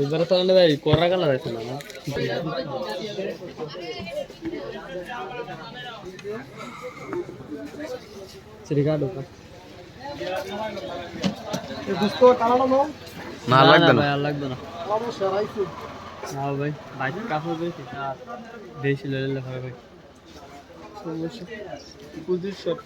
ಇದರ ತಗೊಂಡಿದೆ ಕೊರ್ರಾಗಲ್ಲ ಆಯ್ತು ನಾನು ಸರಿ ಕಾಡು না লাগবে না। লাগবে না। না ভাই বাইক কাপড় বেশি বেশি লইলে হবে ভাই। পুজির শট